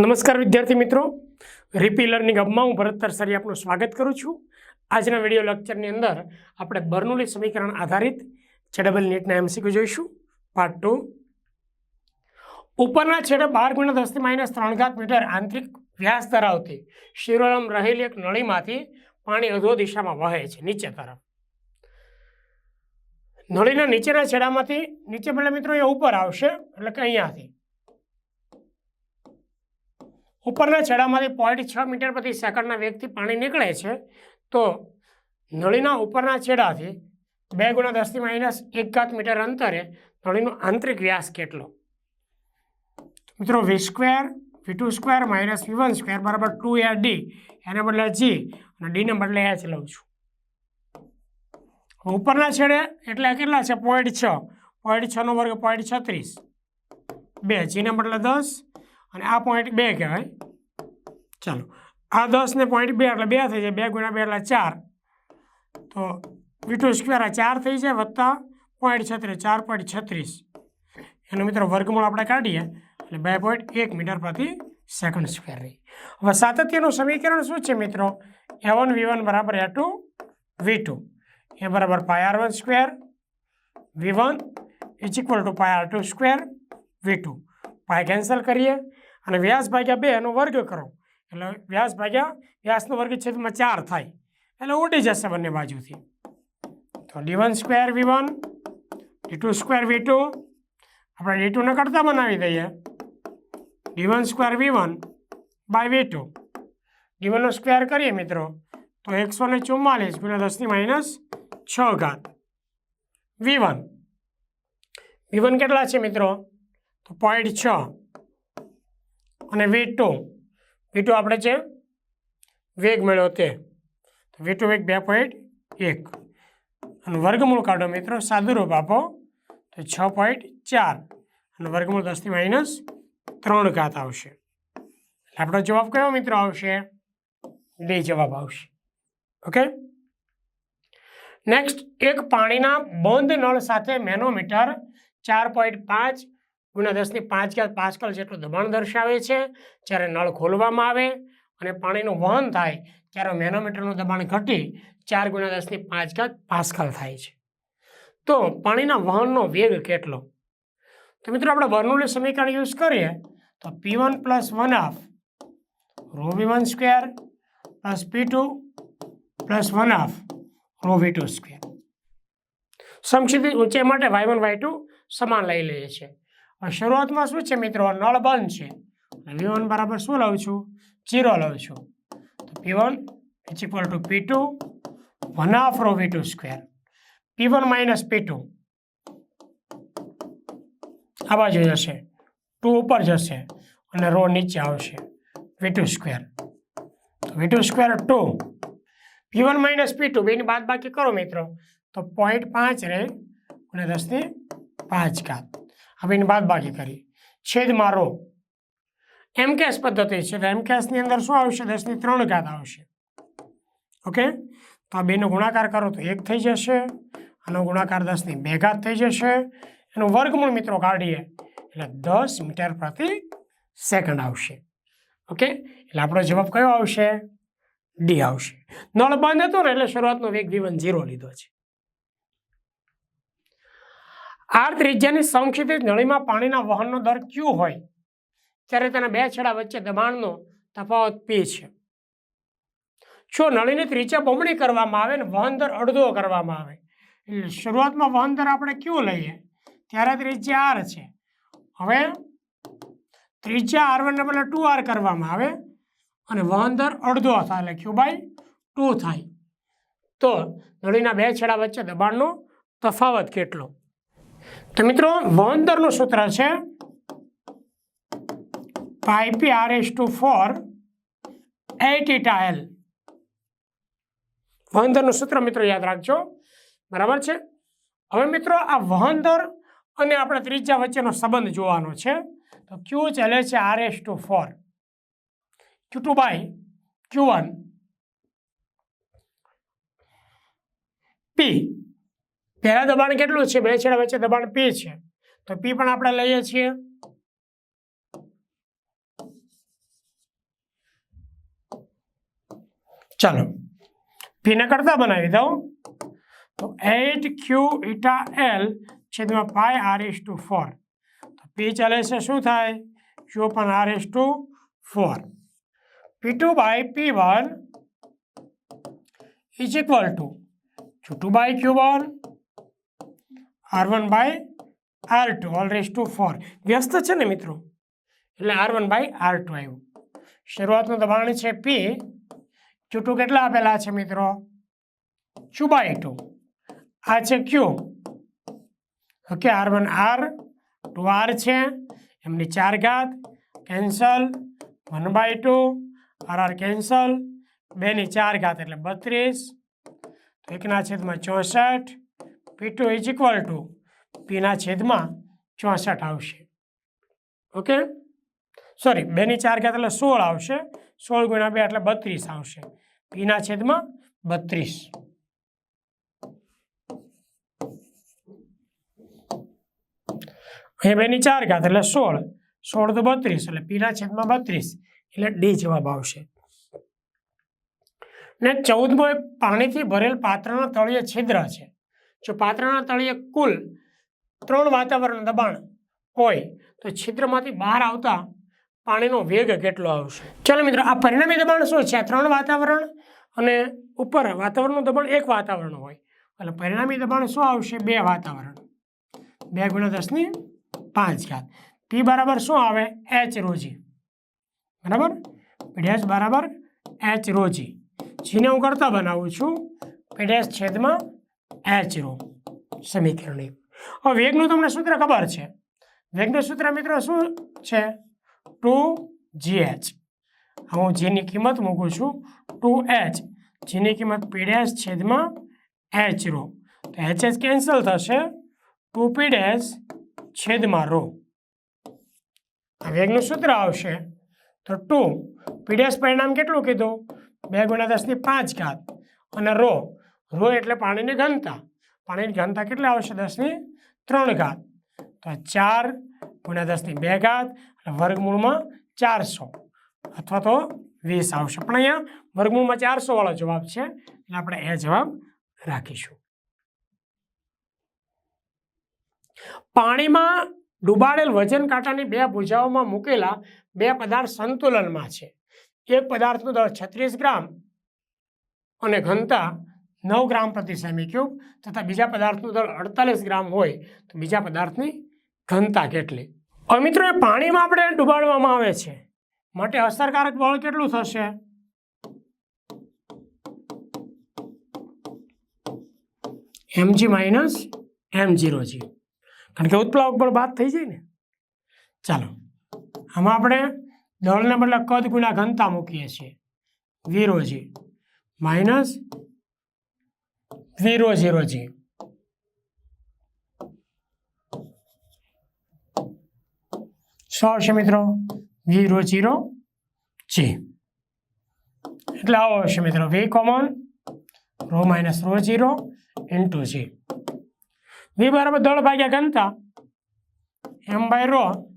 નમસ્કાર વિદ્યાર્થી મિત્રો. રીપી લર્નિંગ હબમાં હું ભરત તરસારી આપનું સ્વાગત કરું છું. આજના વીડિયો લેક્ચરની અંદર આપણે બર્નુલી સમીકરણ આધારિત છેડબલ નીટના એમસીક્યુ જોઈશું. પાર્ટ ટુ ઉપરના છેડે બાર ગુણ્યા દસથી માઇનસ ત્રણ ઘાત મીટર આંતરિક વ્યાસ ધરાવતી શિરોલમ રહેલી એક નળીમાંથી પાણી અધો દિશામાં વહે છે, નીચે તરફ. નળીના નીચેના છેડામાંથી નીચે પહેલાં મિત્રો એ ઉપર આવશે, એટલે કે અહીંયાથી. ઉપરના છેડામાંથી પોઈન્ટ છ મીટર પ્રતિ સેકન્ડના વેગથી પાણી નીકળે છે, તો નળીના ઉપરના છેડાથી બે ગુણા દસથી માઇનસ એક ઘાત મીટર અંતરે નળીનો આંતરિક વ્યાસ કેટલો? મિત્રો V square, V two square minus V one square બરાબર ટુ એ ડી, એને બદલે જી, અને ડીને બદલે એચ લઉં છું. ઉપરના છેડે એટલે કેટલા છે? પોઈન્ટ છ. પોઈન્ટ છનો વર્ગ પોઈન્ટ છત્રીસ. બે ચિહ્ન એટલે દસ. અને આ પોઈન્ટ બે કહેવાય. ચાલો. આ દસ ને પોઈન્ટ બે એટલે બે થઈ જાય. બે ગુણ્યા બે એટલે ચાર. તો વીટુ સ્ક્વેર આ ચાર થઈ જાય વત્તા પોઈન્ટ છત્રીસ. ચાર પોઈન્ટ છત્રીસ. એનો મિત્રો વર્ગમૂળ આપણે કાઢીએ. એટલે બે પોઈન્ટ એક મીટર પ્રતિ સેકન્ડ સ્ક્વેર રહી હવે સાતત્યનું સમીકરણ શું છે મિત્રો? એ વન વી વન બરાબર એ ટુ વી ટુ એ બરાબર pi R one square V one is equal to pi R two square V two pi cancel કરીએ અને વ્યાસ ભાગ્યા બે એનો વર્ગ કરો. એટલે વ્યાસ ભાગ્યા, વ્યાસનો વર્ગ છેદમાં ચાર થાય. એટલે ઉડી જશે બંને બાજુથી. તો D one square V one D two square V two આપણે ડી ટુને કરતા બનાવી દઈએ. D one square V one by V two D વનનો square કરીએ મિત્રો, તો એકસો ને ચુમ્માલીસ ગુણ્યા દસની માઇનસ છ ઘાત. વી વન વી વન કેટલા છે મિત્રો? તો પોઈન્ટ છ. અને વી ટુ વી ટુ આપણે છે વેગ મેળવ્યો તે. તો વી ટુ વેગ બે પોઈન્ટ એક. અને વર્ગમૂળ કાઢો મિત્રો, સાદુરૂપ આપો. તો છ પોઈન્ટ ચાર. અને વર્ગમૂળ દસથી માઇનસ ત્રણ ઘાત આવશે. એટલે આપણો જવાબ કયો મિત્રો આવશે? બે જવાબ આવશે. ઓકે નેક્સ્ટ એક પાણીના બંધ નળ સાથે મેનોમીટર ચાર પોઈન્ટ પાંચ ગુણ્યા દસની પાંચ કે પાસ્કલ જેટલું દબાણ દર્શાવે છે. જ્યારે નળ ખોલવામાં આવે અને પાણીનું વહન થાય, ત્યારે મેનોમીટરનું દબાણ ઘટી ચાર ગુણ્યા દસની પાંચ કે પાસ્કલ થાય છે. તો પાણીના વહનનો વેગ કેટલો? તો મિત્રો આપણે વર્નુલી સમીકરણ યુઝ કરીએ, તો P one plus one half rho one square plus P two plus one half rho V two square સંક્ષિપ્ત ઊંચાઈ માટે વાય વન વાય ટુ સમાન લઈ લઈએ છીએ શરૂઆતમાં શું છે મિત્રો? નળ બંધ છે. વી વન બરાબર શું લઉં છું? જીરો લઉં છું. તો P one is equal to P two one half rho V two square. P one minus P two આ બાજુ જશે. ટુ ઉપર જશે. અને રો નીચે આવશે. V two square V two square two P one minus P two બેની બાદ બાકી કરો મિત્રો. તો પોઈન્ટ પાંચ રહે અને દસની પાંચ ઘાત. હવે એની બાદ બાકી કરી છેદમાં રો એમકેસ પદ્ધતિ છે, તો એમકેસની અંદર શું આવશે? દસની ત્રણ ઘાત આવશે. ઓકે? તો આ બેનો ગુણાકાર કરો તો એક થઈ જશે. આનો ગુણાકાર દસની બે ઘાત થઈ જશે. એનું વર્ગમૂળ મિત્રો કાઢીએ. એટલે દસ મીટર પ્રતિ સેકન્ડ આવશે. ઓકે? એટલે આપણો જવાબ કયો આવશે? ડી આવશે. નળ બંધ હતો ને એટલે શરૂઆતનો વેગ વિવન ઝીરો લીધો છે. આર ત્રિજ્યાની સંક્ષિપ્ત નળીમાં પાણીના વહનનો દર ક્યુ હોય? ત્યારે તેના બે છેડા વચ્ચે દબાણનો તફાવત પી છે. જો નળીની ત્રિજ્યા બમણી કરવામાં આવે ને વહન દર અડધો કરવામાં આવે, એટલે શરૂઆતમાં વહન દર આપણે ક્યુ લઈએ? ત્યારે ત્રિજ્યા આર છે. હવે ત્રિજ્યા આર વન બદલે ટુ આર કરવામાં આવે. અને વહન દર અડધો થાય એટલે ક્યુ બાય ટુ થાય. તો નળીના બે છેડા વચ્ચે દબાણનો તફાવત કેટલો? તો મિત્રો વહન દરનું સૂત્ર છે pi P R S to four eight eta L વહન દરનું સૂત્ર મિત્રો યાદ રાખજો. બરાબર છે? હવે મિત્રો, આ વહન દર અને આપણે ત્રીજા વચ્ચેનો સંબંધ જોવાનો છે. તો ક્યુ ચાલે છે R S to four Q two by Q P પહેલા દબાણ કેટલું છે? બે છેડા વચ્ચે દબાણ પી છે. તો પી પણ આપણે લઈએ છીએ. ચાલો. પીને કરતા બનાવી દઉં. તો એટ ક્યુ ઇટા એલ છેદમાં pi R S to four તો પી ચાલે છે શું થાય? ક્યુ પણ R S to four P two by P one is equal to Q two by Q one R one by R two all raise to four વ્યસ્ત છે ને મિત્રો? એટલે R one by R two આવ્યું. શરૂઆતનું દબાણ છે ક્યુ two કેટલા આપેલા છે મિત્રો? ક્યુ બાય ટુ આ છે Q okay R one R two R છે. એમની ચાર ઘાત. Cancel one by two R R cancel બેની ચાર ઘાત એટલે બત્રીસ એકના છેદમાં ચોસઠ P two is equal to પીના છેદમાં ચોસઠ આવશે. ઓકે સોરી બેની ચાર ઘાત એટલે સોળ આવશે. સોળ ગુણ્યા બે એટલે બત્રીસ આવશે. પીના છેદમાં બત્રીસ. અહીંયા બેની ચાર ઘાત એટલે સોળ. સોળ તો બત્રીસ એટલે પીના છેદમાં બત્રીસ. એટલે ડી જવાબ આવશે. ને ચૌદમો એ પાણીથી ભરેલ પાત્રના તળિયે છિદ્ર છે. જો પાત્રના તળિયે કુલ ત્રણ વાતાવરણ દબાણ હોય, તો છિદ્રમાંથી બહાર આવતા પાણીનો વેગ કેટલો આવશે? ચાલો મિત્રો, આ પરિણામી દબાણ શું છે? ત્રણ વાતાવરણ અને ઉપર વાતાવરણનું દબાણ એક વાતાવરણ હોય. એટલે પરિણામી દબાણ શું આવશે? બે વાતાવરણ. બે ગુણ્યા દસની પાંચ ઘાત. પી બરાબર શું આવે? એચ રોજી. બરાબર? પીડીએસ બરાબર? એચ રોજી જેને હું કરતા બનાવું છું? પીડીએસ છેદમાં એચ રો. સમીકરણ એક હવે વેગનું તમને સૂત્ર ખબર છે. વેગનું સૂત્ર મિત્રો શું છે? Two G H. હું જેની કિંમત મૂકું છું. Two H. જેની કિંમત પીડીએસ છેદમાં એચ રો. તો એચ એચ કેન્સલ થશે. ટુ પીડીએસ છેદમાં રો. આ વેગનું સૂત્ર આવશે. તો ટુ. પીડીએસ પરિણામ કેટલું કીધું? બે ગુણ્યા દસની પાંચ ઘાત. અને રો. રો એટલે પાણીની ઘનતા. પાણીની ઘનતા કેટલી આવશે? દસની ત્રણ ઘાત. તો ચાર ગુણ્યા દસની બે ઘાત. અને વર્ગમૂળમાં ચારસો. અથવા તો વીસ આવશે. પણ અહીંયા વર્ગમૂળમાં ચારસો વાળો જવાબ છે. એટલે આપણે એ જવાબ રાખીશું. પાણીમાં ડૂબાડેલ વજન કાંટાની બે ભુજાઓમાં મૂકેલા બે પદાર્થ સંતુલનમાં છે. એક પદાર્થનું દળ છત્રીસ ગ્રામ અને ઘનતા નવ ગ્રામ પ્રતિ સેમી ક્યુબ તથા બીજા પદાર્થનું દળ અડતાલીસ ગ્રામ હોય તો બીજા પદાર્થની ઘનતા કેટલી? હવે મિત્રો, એ પાણીમાં આપણે ડુબાડવામાં આવે છે. માટે અસરકારક બળ કેટલું થશે? MG minus M zero G. કારણ કે ઉત્પ્લાવક બળ બાદ થઈ જાય ને. ચાલો, આમાં આપણે દળને બદલે કદ ગુણ્યા ઘનતા મૂકીએ છીએ. વીરો જી. Minus V rho zero G. શું આવશે મિત્રો? વીરો જીરો જી. એટલે આવો આવશે મિત્રો. V common, rho minus rho zero into G. V બરાબર દળ ભાગ્યા ઘનતા M by rho.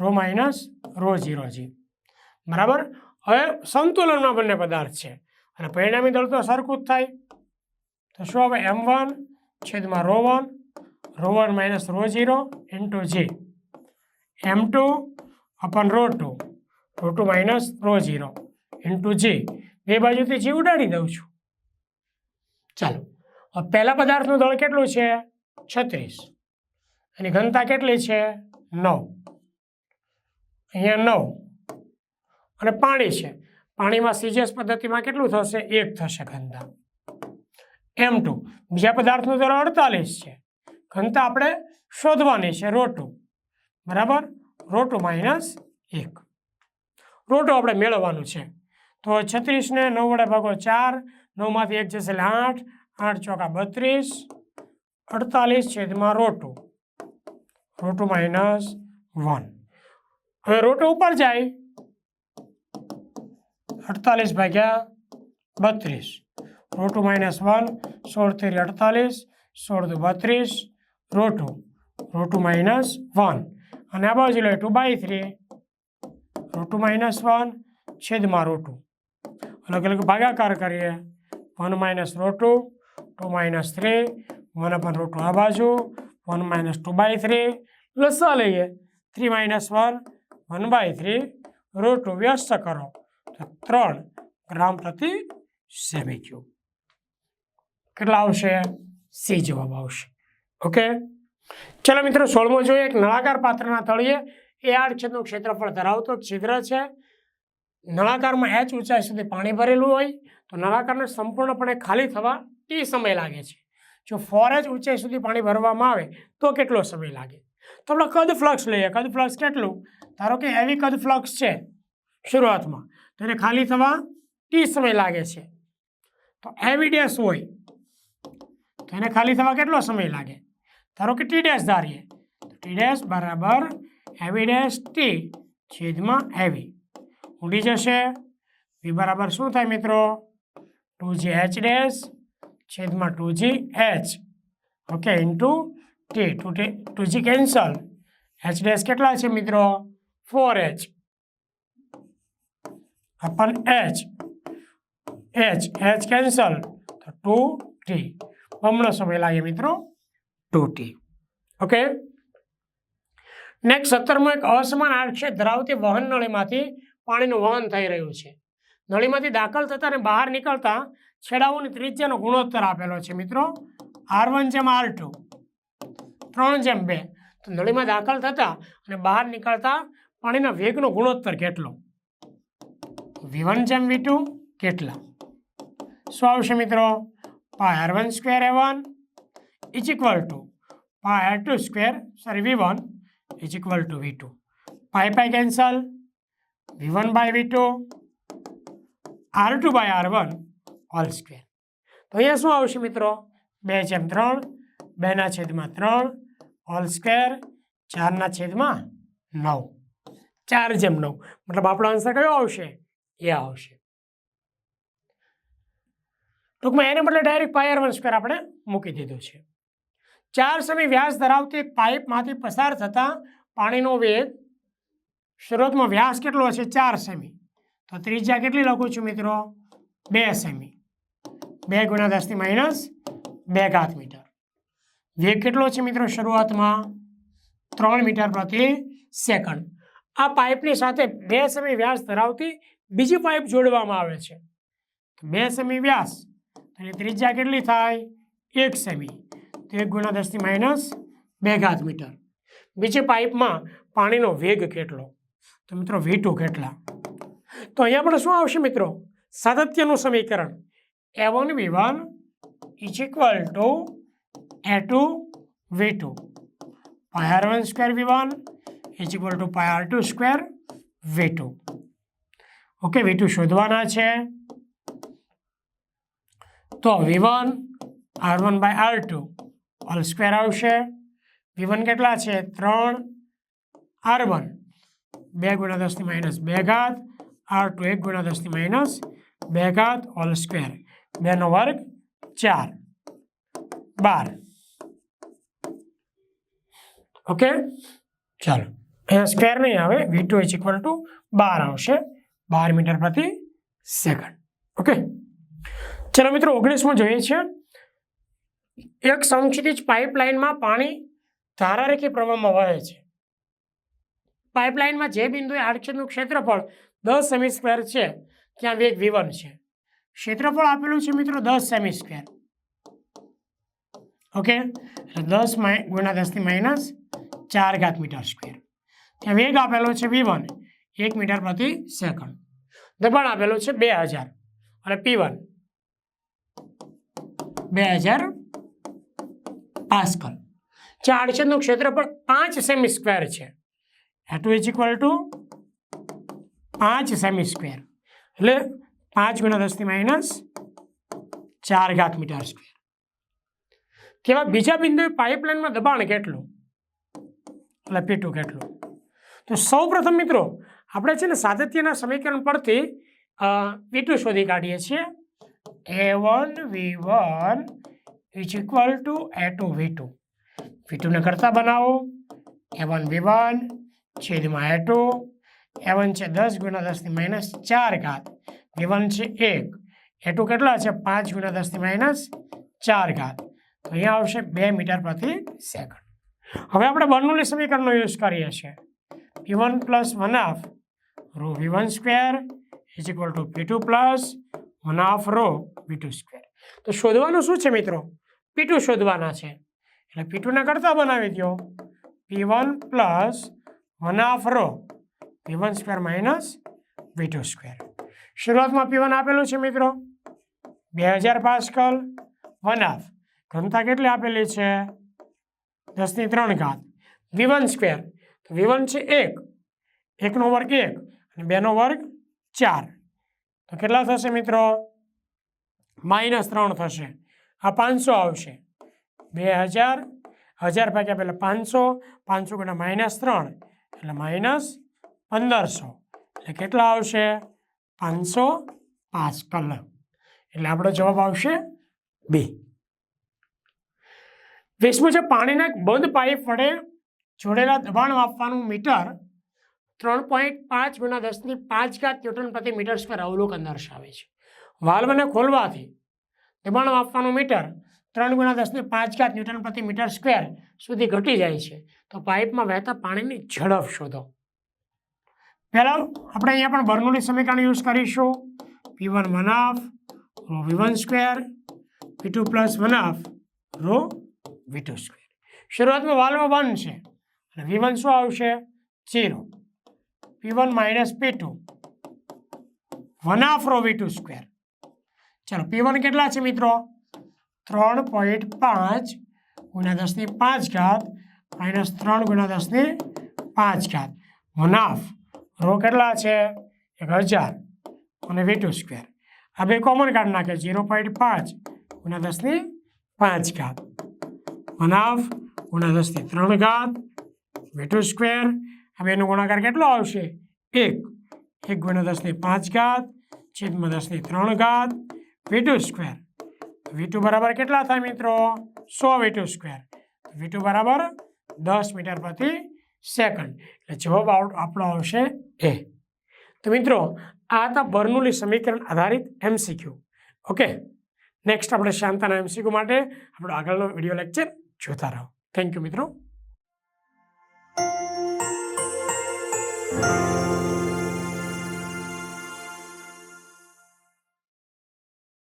Rho minus rho zero G. બરાબર? હવે સંતુલનમાં બંને પદાર્થ છે. અને પરિણામી દળ તો સરખું જ થાય. તો શું હવે એમ વન છેદમાં rho one. Rho one minus rho zero into G. M two upon rho two. Rho two minus rho zero into G. બે બાજુથી જી ઉડાડી દઉં છું. ચાલો. હવે પહેલા પદાર્થનું દળ કેટલું છે? છત્રીસ. એની ઘનતા કેટલી છે? નવ. અહીંયા નવ. અને પાણી છે. પાણીમાં સીજીએસ પદ્ધતિમાં કેટલું થશે? એક થશે ઘનતા. M two. બીજા પદાર્થનું ધોરણ અડતાલીસ છે. ઘનતા આપણે શોધવાની છે રોટુ બરાબર? રોટુ માઇનસ એક. રોટુ આપણે મેળવવાનું છે. તો છત્રીસને નવ વડે ભાગો ચાર. નવમાંથી એક જશે એટલે આઠ. આઠ ચોકા બત્રીસ. અડતાલીસ છેદમાં રોટુ રોટુ માઇનસ વન હવે રોટુ ઉપર જાય અડતાલીસ ભાગ્યા બત્રીસ રોટુ માઇનસ વન સોળ તેરી અડતાલીસ સોળ દુ બત્રીસ rho two rho two minus one અને આ બાજુ લે two by three rho two minus one છેદમાં રો ટુ અલગ અલગ ભાગાકાર કરીએ one minus rho two two minus three one upon rho two આ બાજુ one minus two by three. લસા લઈએ. Three minus one one by three. Rho two વ્યસ્ત કરો. તો ત્રણ ગ્રામ પ્રતિ સેમી ક્યુબ કેટલા આવશે? સી જવાબ આવશે. ઓકે? ચલો મિત્રો, સોળમો જોઈએ. એક નળાકાર પાત્રના તળિયે. એ આડ છેદનું ક્ષેત્રફળ ધરાવતો છિદ્ર છે. નળાકારમાં એચ ઊંચાઈ સુધી પાણી ભરેલું હોય, તો નળાકારને સંપૂર્ણપણે ખાલી થવા ટી સમય લાગે છે. જો ફોર એચ ઊંચાઈ સુધી પાણી ભરવામાં આવે, તો કેટલો સમય લાગે? તો આપણે કદ ફ્લક્સ લઈએ. કદ ફ્લક્સ કેટલું? ધારો કે હેવી કદ ફ્લક્સ છે શરૂઆતમાં, તો એને ખાલી થવા ટી સમય લાગે છે. તો હેવી ડેશ હોય, તો એને ખાલી થવા કેટલો સમય લાગે? ધારો કે ટી ડેશ ધારીએ, તો ટી ડેશ બરાબર હેવી ડેશ ટી છેદમાં હેવી ઉડી જશે. વી બરાબર શું થાય મિત્રો? ટુ જી એચ ડેશ છેદમાં two G H. Okay into T two T two G cancel H dash કેટલા છે મિત્રો? Four H upon H H H cancel તો ટુ ટી બમણો સમય લાગે મિત્રો. ટુ ટી ઓકે નેક્સ્ટ સત્તરમો એક અસમાન આક્ષેપ ધરાવતી વહન નળીમાંથી પાણીનું વહન થઈ રહ્યું છે. નળીમાંથી દાખલ થતાં અને બહાર નીકળતા છેડાઓની ત્રિજ્યાનો ગુણોત્તર આપેલો છે મિત્રો. આર વન જેમ આર ટુ ત્રણ જેમ બે. તો નળીમાં દાખલ થતા અને બહાર નીકળતા પાણીના વેગનો ગુણોત્તર કેટલો? વી વન જેમ વી ટુ કેટલા? શું આવશે મિત્રો? Pi R one square A one is equal to pi R two square sorry V one is equal to V two pi pi cancel V one by V two R two by R one all square તો અહીંયા શું આવશે મિત્રો? બે જેમ ત્રણ, બેના છેદમાં ત્રણ હોલ સ્ક્વેર ચારના છેદમાં નવ. ચાર જેમ નવ. મતલબ આપણો આન્સર કયો આવશે? એ આવશે. ટૂંકમાં એને બદલે ડાયરેક્ટ પાયર વન સ્ક્વેર આપણે મૂકી દીધું છે. ચાર સમી વ્યાસ ધરાવતી પાઇપમાંથી પસાર થતા પાણીનો વેગ શરૂઆતમાં વ્યાસ કેટલો હશે? ચાર સેમી. તો ત્રિજ્યા કેટલી લખું છું મિત્રો? બે સેમી. બે ગુણ્યા દસથી માઇનસ બે ઘાત મીટર. વેગ કેટલો છે મિત્રો શરૂઆતમાં? ત્રણ મીટર પ્રતિ સેકન્ડ. આ પાઇપની સાથે બે સેમી વ્યાસ ધરાવતી બીજી પાઇપ જોડવામાં આવે છે. બે સેમી વ્યાસ અને ત્રિજ્યા કેટલી થાય? એક સેમી તો એક ગુણ્યા દસથી માઇનસ બે ઘાત મીટર. બીજી પાઇપમાં પાણીનો વેગ કેટલો? તો મિત્રો વી કેટલા? તો અહીંયા પણ શું આવશે મિત્રો? સાતત્યનું સમીકરણ. A one V one is equal to A two V two pi R one square V one is equal to pi R two square V two okay V two શોધવાના છે. તો V one R one by R two all square આવશે. V one કેટલા છે? ત્રણ R one બે ગુણ્યા દસથી માઇનસ બે ઘાત. આર ટુ એક ગુણ્યા દસથી માઇનસ બે ઘાત ઓલ સ્ક્વેર બેનો વર્ગ, ચાર. બાર. ઓકે? ચાલો. અહીંયા સ્ક્વેર નહીં આવે V two is equal to બાર આવશે. બાર મીટર પ્રતિ સેકન્ડ ઓકે? ચલો મિત્રો, ઓગણીસમાં જોઈએ છીએ એક સમક્ષિતિજ પાઇપલાઇનમાં પાણી ધારારેખી પ્રવાહમાં વહે છે. પાઇપલાઇનમાં જે બિંદુએ આડછેદનું ક્ષેત્રફળ દસ સેમી સ્ક્વેર છે, ત્યાં વેગ વિવન છે. ક્ષેત્રફળ આપેલું છે મિત્રો દસ સેમી સ્ક્વેર ઓકે દસ ગુણ્યા દસથી માઇનસ ચાર ઘાત મીટર સ્ક્વેર. ત્યાં વેગ આપેલો છે વી વન, એક મીટર પ્રતિ સેકન્ડ. દબાણ આપેલું છે બે હજાર. અને પી વન, બે હજાર પાસ્કલ. જે આડછેદનું ક્ષેત્રફળ પાંચ સેમી સ્ક્વેર છે ટુ ઇઝ ઇક્વલ ટુ પાંચ સેમી સ્ક્વેર એટલે પાંચ ગુણ્યા દસથી માઇનસ ચાર ઘાત મીટર સ્ક્વેર તેવા બીજા બિંદુએ પાઇપલાઇનમાં દબાણ કેટલું એટલે પી ટુ કેટલું તો સૌ પ્રથમ મિત્રો આપણે છે ને સાતત્યના સમીકરણ પરથી વી શોધી કાઢીએ છીએ A one V one is equal to A two V two V ટુને કરતા બનાવો એ વન વી વન છેદમાં એ ટુ એ વન છે દસ ગુણ્યા દસની માઇનસ ચાર ઘાત વી વન છે એક. એ ટુ કેટલા છે? પાંચ ગુણ્યા દસની માઇનસ ચાર ઘાત. તો અહીંયા આવશે બે મીટર પ્રતિ સેકન્ડ. હવે આપણે બર્નોલી સમીકરણનો યુઝ કરીએ છીએ. P one plus one half rho V one square is equal to P two plus one half rho V two square. તો શોધવાનું શું છે મિત્રો? પી ટુ શોધવાના છે. એટલે પી ટુના કરતા બનાવી દો P one plus one half rho P one square minus V two square. શરૂઆતમાં પીવન આપેલું છે મિત્રો? બે હજાર પાસ્કલ વન હાફ ઘનતા કેટલી આપેલી છે? દસની ત્રણ ઘાત. વિવન વન સ્ક્વેર તો વિવન છે એક. એકનો વર્ગ એક અને બેનો વર્ગ ચાર. તો કેટલા થશે મિત્રો? માઇનસ ત્રણ થશે. આ પાંચસો આવશે. બે હજાર હજાર ભાગ્યા પહેલાં પાંચસો પાંચસો ગણા માઇનસ ત્રણ. એટલે માઇનસ પંદરસો. એટલે કેટલા આવશે? પાંચસો પાંચ કલાક એટલે આપણો જવાબ આવશે બી. વીસમું છે પાણીના બંધ પાઇપ વડે જોડેલા દબાણ માપવાનું મીટર ત્રણ પોઈન્ટ પાંચ ગુણ્યા દસની પાંચ ઘાત ન્યૂટન પ્રતિ મીટર સ્ક્વેર અવલોકન દર્શાવે છે. વાલ્વને ખોલવાથી દબાણ માપવાનું મીટર ત્રણ ગુણ્યા દસની પાંચ ઘાત ન્યૂટન પ્રતિ મીટર સ્ક્વેર સુધી ઘટી જાય છે. તો પાઇપમાં વહેતા પાણીની ઝડપ શોધો. પહેલાં આપણે અહીંયા પણ બર્નોલી સમીકરણ યુઝ કરીશું. P one one half rho V one square P two plus one half rho V two square શરૂઆતમાં વાલ્વ વન છે. અને વી વન શું આવશે? Zero P one minus P two one half rho V two square ચાલો P one કેટલા છે મિત્રો? ત્રણ પોઈન્ટ પાંચ ગુણ્યા દસની પાંચ ઘાત માઇનસ ત્રણ ગુણ્યા દસની પાંચ ઘાત. વન હાફ રો કેટલા છે? એક હજાર. અને વી ટુ સ્ક્વેર આ બે કોમન કાઢ નાખે ઝીરો પોઈન્ટ પાંચ, ગુણ્યા દસની પાંચ ઘાત. વન હાફ ગુણ્યા દસની ત્રણ ઘાત. વી ટુ સ્ક્વેર આ બેનો ગુણાકાર કેટલો આવશે? એક. એક ગુણ્યા દસની પાંચ ઘાત, છેદમાં દસની ત્રણ ઘાત. V two square V two બરાબર કેટલા થાય મિત્રો? સો V two square V two બરાબર દસ મીટર પ્રતિ સેકન્ડ એટલે જવાબ આપણો આવશે એ તો મિત્રો, આ હતા બર્નુલી સમીકરણ આધારિત એમસીક્યુ ઓકે નેક્સ્ટ આપણે શાંતાના એમસીક્યુ માટે આપણો આગળનો વીડિયો લેક્ચર જોતા રહો. થેન્ક યુ મિત્રો.